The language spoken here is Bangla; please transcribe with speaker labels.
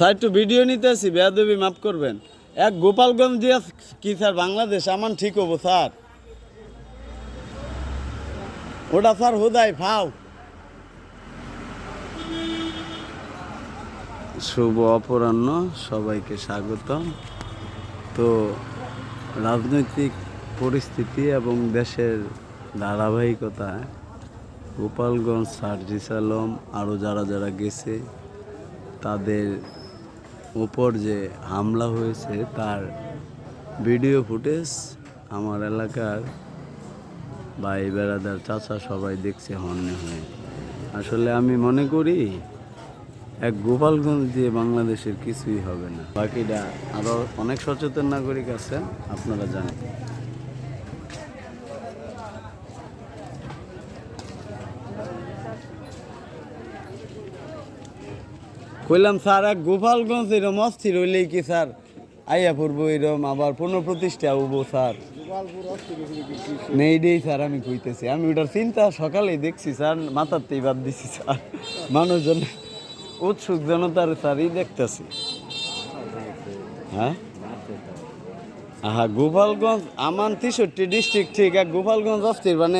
Speaker 1: স্যার, একটু ভিডিও নিতে আসি, বেয়াদবি মাফ করবেন। এক গোপালগঞ্জ দিয়া কি স্যার, বাংলাদেশ আমার ঠিক হব, স্যার? ওটা স্যার, হুদাই, ফাও। শুভ অপরাহ্ন, সবাইকে স্বাগতম। তো রাজনৈতিক পরিস্থিতি এবং দেশের ধারাবাহিকতায় গোপালগঞ্জ সার্জিস আলম আরও যারা যারা গেছে, তাদের উপর যে হামলা হয়েছে তার ভিডিও ফুটেজ আমার এলাকার ভাই বেড়াদার চাচা সবাই দেখছে হন্যে হয়ে আসলে আমি মনে করি এক গোপালগঞ্জ দিয়ে বাংলাদেশের কিছুই হবে না। বাকিটা আরও অনেক সচেতন নাগরিক আছে আপনারা জানেন। কইলাম, স্যার, এক গোপালগঞ্জ এরম অস্থির হইলেই কি, স্যার? আইয়া পড়ব এরম, আবার পুনঃপ্রতিষ্ঠা হব, স্যার। নেই দেই স্যার, আমি কইতেছি। আমি ওটার চিন্তা সকালেই দেখছি, স্যার, মাথাতেই বাদ দিছি, স্যার। মানুষজন উৎসুক জনতার স্যারই দেখতেছি। হ্যাঁ? আহা, গোপালগঞ্জ, আমার তেষট্টি ডিস্ট্রিক্ট ঠিক এক গোপালগঞ্জ অস্থির মানে